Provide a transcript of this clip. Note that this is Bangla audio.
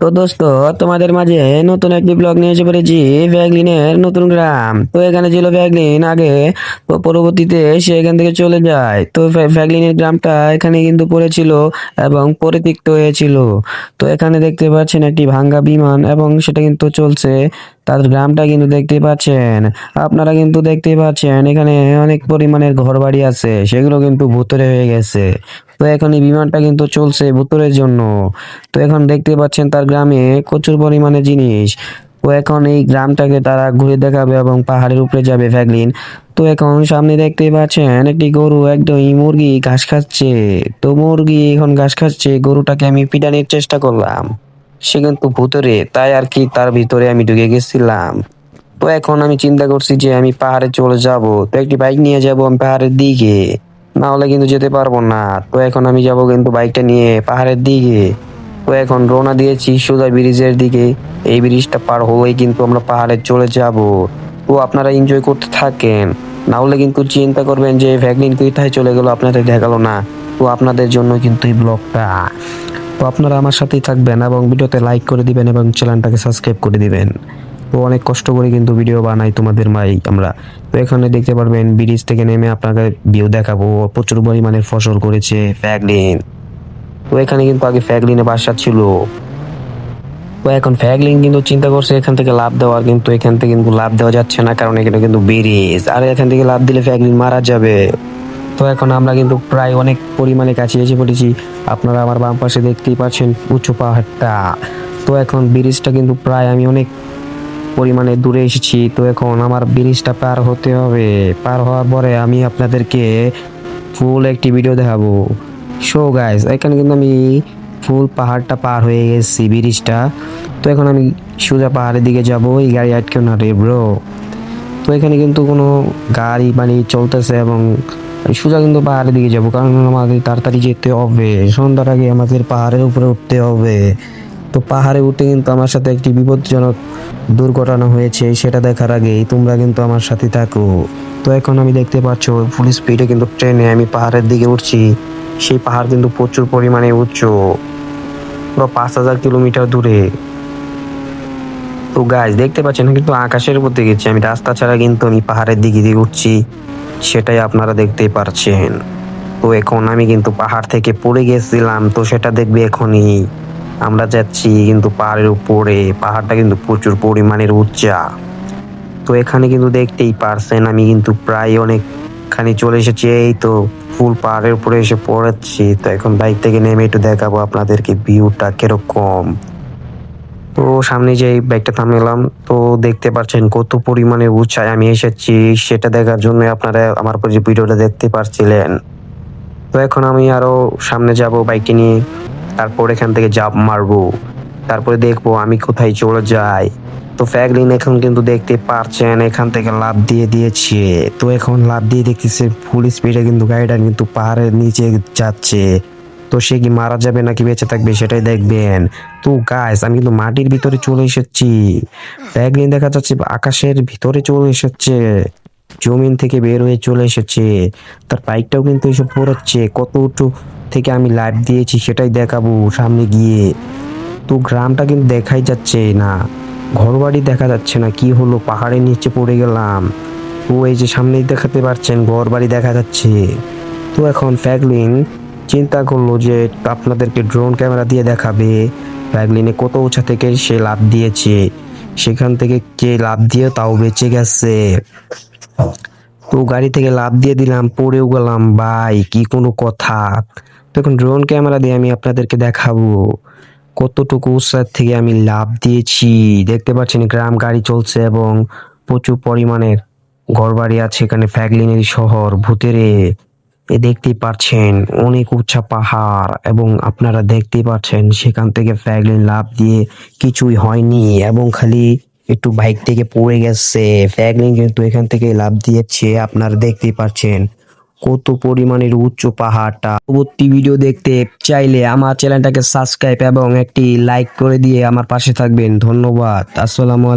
তো দোস্ত, তোমাদের মাঝে নতুন একটি ব্লগ নিয়ে এসে পড়েছি ফ্যাগলিনের নতুন গ্রাম। তো এখানে ছিল ফ্যাগলিন আগে, তো পরবর্তীতে সে এখান থেকে চলে যায়। তো ফ্যাগলিনের গ্রামটা এখানে কিন্তু পড়েছিল এবং পরিতিক্ত হয়েছিল। তো এখানে দেখতে পাচ্ছেন একটি ভাঙ্গা বিমান এবং সেটা কিন্তু চলছে। তার গ্রামটা কিন্তু দেখতে পাচ্ছেন। আপনারা কিন্তু দেখতে পাচ্ছেন এখানে অনেক পরিমাণের ঘর বাড়ি আছে, সেগুলো কিন্তু ভুতুরে হয়ে গেছে। তো এখন এই বিমানটা কিন্তু চলছে ভুতুরের জন্য। তো এখন দেখতে পাচ্ছেন তার গ্রামে প্রচুর পরিমাণে জিনিস। তো এখন এই গ্রামটাকে তারা ঘুরে দেখাবে এবং পাহাড়ের উপরে যাবে ফ্যাগলিন তো এখন সামনে দেখতে পাচ্ছেন একটি গরু একদম এই মুরগি ঘাস খাচ্ছে। তো মুরগি এখন ঘাস খাচ্ছে, গরুটাকে আমি পিটানোর চেষ্টা করলাম। সে কিন্তু ভুতুরে তাই আর কি তার ভিতরে আমি ঢুকে গেছিলাম। তো এখন আমি চিন্তা করছি যে আমি পাহাড়ে চলে যাব। তো একটি বাইক নিয়ে যাব আমি পাহাড়ের দিকে। না হলে কিন্তু যেতে পারব না। তো এখন আমি যাব কিন্তু বাইকটা নিয়ে পাহাড়ের দিকে। তো এখন রওনা দিয়েছি সোজা ব্রিজের দিকে। এই ব্রিজটা পার হলেই কিন্তু আমরা পাহাড়ে চলে যাব। তো আপনারা এনজয় করতে থাকেন। না হলে কিন্তু চিন্তা করবেন যে, ভ্যাগলিন কোথায় চলে গেল আপনাদের দেখাল না। তো আপনাদের জন্য কিন্তু এই ব্লগটা। তো আপনারা আমার সাথেই থাকবেন এবং ভিডিওতে লাইক করে দিবেন এবং চ্যানেলটাকে সাবস্ক্রাইব করে দিবেন। তো অনেক কষ্ট করে কিন্তু ভিডিও বানাই তোমাদের মাই আমরা। তো এখানে দেখতে পারবেন ব্রিজ থেকে নেমে আপনাকে ভিউ দেখাবো। প্রচুর পরিমাণে ফসল করেছে ফ্যাগলিন। তো এখানে কিন্তু আগে ফ্যাগলিনে বাসা ছিল। তো এখন ফ্যাগলিন কিন্তু চিন্তা করছে এখান থেকে লাভ দেওয়ার, কিন্তু এখান থেকে কিন্তু লাভ দেওয়া যাচ্ছে না, কারণ এখানে কিন্তু ব্রিজ। আর এখান থেকে লাভ দিলে ফ্যাগলিন মারা যাবে। তো এখন আমরা কিন্তু প্রায় অনেক পরিমাণে কাছে এসে পড়েছি। আপনারা আমার বাম পাশে দেখতেই পাচ্ছেন উঁচু পাহাড়টা। তো এখন ব্রিজটা কিন্তু প্রায় আমি অনেক পরিমাণে দূরে এসেছি, তো এখন আমার ব্রিজটা পার হতে হবে। পার হওয়ার পরে আমি আপনাদেরকে ফুল একটি ভিডিও দেখাবো। শো গাইস এখানে কিন্তু আমি ফুল পাহাড়টা পার হয়ে গেছি ব্রিজটা। তো এখন আমি সোজা পাহাড়ের দিকে যাব, এই গাড়ি আটকেও না রে ব্রো তো এখানে কিন্তু কোনো গাড়ি মানে চলতেছে এবং সোজা কিন্তু পাহাড়ের দিকে যাব, কারণ আমাদের তাড়াতাড়ি যেতে হবে। সন্ধ্যার আগে আমাদের পাহাড়ের উপরে উঠতে হবে। তো পাহাড়ে উঠে কিন্তু আমার সাথে একটি বিপজ্জনক দুর্ঘটনা হয়েছে, সেটা দেখার আগেই তোমরা কিন্তু আমার সাথে থাকো। তো এখন আমি দেখতে পাচ্ছ ফুল স্পিডে কিন্তু ট্রেনে আমি পাহাড়ের দিকে উঠছি। সেই পাহাড় কিন্তু প্রচুর পরিমাণে উচ্চ বা পাঁচ হাজার কিলোমিটার দূরে। তো গাছ দেখতে পাচ্ছেন কিন্তু আকাশের উপর গেছি আমি। রাস্তা ছাড়া কিন্তু আমি পাহাড়ের দিকে দিয়ে উঠছি, সেটাই আপনারা দেখতেই পারছেন। তো এখন আমি কিন্তু পাহাড় থেকে পড়ে গেছিলাম, তো সেটা দেখবে এখনই। আমরা যাচ্ছি কিন্তু পাহাড়ের উপরে। পাহাড়টা কিন্তু প্রচুর পরিমাণের উচ্চা। তো এখানে কিন্তু দেখতেই পারছেন, আমি কিন্তু প্রায় অনেকখানি চলে এসেছি। এই তো ফুল পাহাড়ের উপরে এসে পড়েছি। তো এখন বাইক থেকে নেমে একটু দেখাবো আপনাদেরকে ভিউটা কীরকম। তো সামনে যে ব্যাগটা থামলাম, তো দেখতে পাচ্ছেন কত পরিমাণে উঁচায় আমি এসেছি। সেটা দেখার জন্য আপনারা আমার যে ভিডিওটা দেখতে পারছিলেন। তো এখন আমি আরও সামনে যাব বাইকটি নিয়ে। তারপর এখান থেকে জাপ মারবো। তারপরে দেখব আমি কোথায় চলে যাই। তো ফ্যাগলিন এখন কিন্তু দেখতে পারছেন, এখান থেকে লাভ দিয়ে দিয়েছে। তো এখন লাভ দিয়ে দেখতেছে ফুল স্পিডে কিন্তু গাড়িটা কিন্তু পাহাড়ের নিচে যাচ্ছে। তো সে কি মারা যাবে নাকি বেঁচে থাকবে সেটাই দেখবেন। তো গাছ আমি কিন্তু মাটির ভিতরে চলে এসেছি। ফ্যাগলিন দেখা যাচ্ছে আকাশের ভিতরে চলে এসেছে। জমিন থেকে বের হয়ে চলে এসেছে। তার বাইকটাও কিন্তু এসে পড়াচ্ছে কত উঁচু থেকে আমি লাইভ দিয়েছি সেটাই দেখাবো সামনে গিয়ে। তো গ্রামটা কিন্তু দেখাই যাচ্ছে না। ঘরবাড়ি দেখা যাচ্ছে না। কি হলো? পাহাড়ের নিচে পড়ে গেলাম। তো এই যে সামনেই দেখাতে পারছেন ঘর বাড়ি দেখা যাচ্ছে। তো এখন ফ্যাগলিন চিন্তা করল যে আপনাদেরকে ড্রোন ক্যামেরা দিয়ে দেখাবে। ফ্যাগলিনে কত উঁচা থেকে সে লাভ দিয়েছে। সেখান থেকে কে লাভ দিয়ে তাও বেঁচে গেছে। তো গাড়ি থেকে লাভ দিয়ে দিলাম, পড়েও গেলাম, ভাই, কি কোনো কথা। দেখুন ড্রোন ক্যামেরা দিয়ে আমি আপনাদেরকে দেখাবো কতটুকু উৎসাহ থেকে আমি লাভ দিয়েছি। দেখতে পাচ্ছেন, গ্রাম গাড়ি চলছে এবং প্রচুর পরিমাণের ঘরবাড়ি আছে এখানে, ফ্যাগলিনের শহর, ভূতেরে। এ দেখতেই পাচ্ছেন, অনেক উঁচা পাহাড় এবং আপনারা দেখতেই পাচ্ছেন, সেখান থেকে ফ্যাগলিন লাভ দিয়ে কিছুই হয়নি এবং খালি একটু বাইক থেকে পড়ে গেছে। ফ্যাগলিং কিন্তু এখান থেকে লাভ দিয়েছে, আপনারা দেখতেই পাচ্ছেন। কত পরিমাণের উচ্চ পাহাড়টা। পরবর্তী ভিডিও দেখতে চাইলে আমার চ্যানেলটাকে সাবস্ক্রাইব এবং একটি লাইক করে দিয়ে আমার পাশে থাকবেন। ধন্যবাদ। আসসালামু